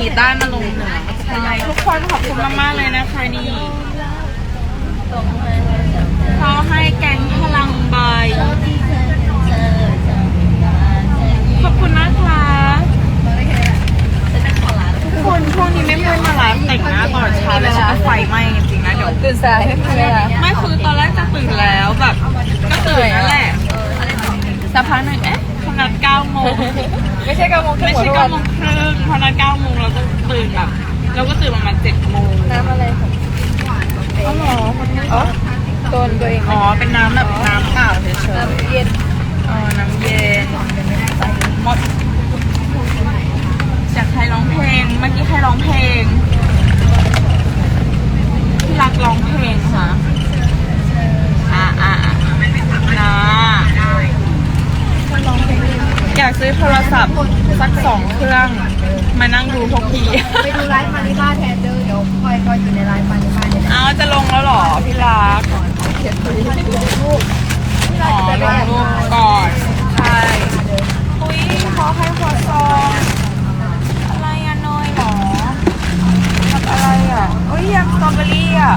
มีต้านมาลงเหนือใช่ทุกคนขอบคุณมากๆเลยนะคะนี่เขาให้แกงพลังใบขอบคุณนะคะทุกคนช่วงนี้ไม่ค่อยมาไลฟ์แต่งหน้าตอนเช้าเลยฉันก็ไฟไหม้จริงๆนะเดี๋ยวตื่นสายไม่คือตอนแรกจะตื่นแล้วแบบก็ตื่นนั่นแหละสักพักหนึ่งเอ๊ะนัดเก้าโมง ไม่ใช่เก้าโมงครึ่ไม่งใช่เก้าโมงครึ่งเขานัดเก้าโมงเราก็ตื่นแบบเราก็ตื่นประมาณเจ็ดโมงน้ำอะไรของอ๋อเหรออ๋อตัวตัวเองอ๋อเป็นน้ำแบบน้ำเปล่าเฉยน้ำเย็นๆอ๋อน้ำเย็นหมดจากใครร้องเพลงเมื่อกี้ใครร้องเพลงที่รักร้องเพลงค่ะอ่าอ่าอ่านะอยากซื้อโทรศัพท์สักสองเครื่อง มานั่งดูพวกพี่ ไปดูไลฟ์มาริบ้าแทนเด้อเดี๋ยวคอยคอยอยู่ในไลฟ์มาริบ้าเนี่ยเอาจะลงแล้วเหรอพี่รักเขียนคุยรูปอ๋อลงรูปก่อนใช่อุ้ยขอให้หัวซองอะไรอะเนยเหรอทำอะไรอะเอ้ยยำสตรอเบอรี่อะ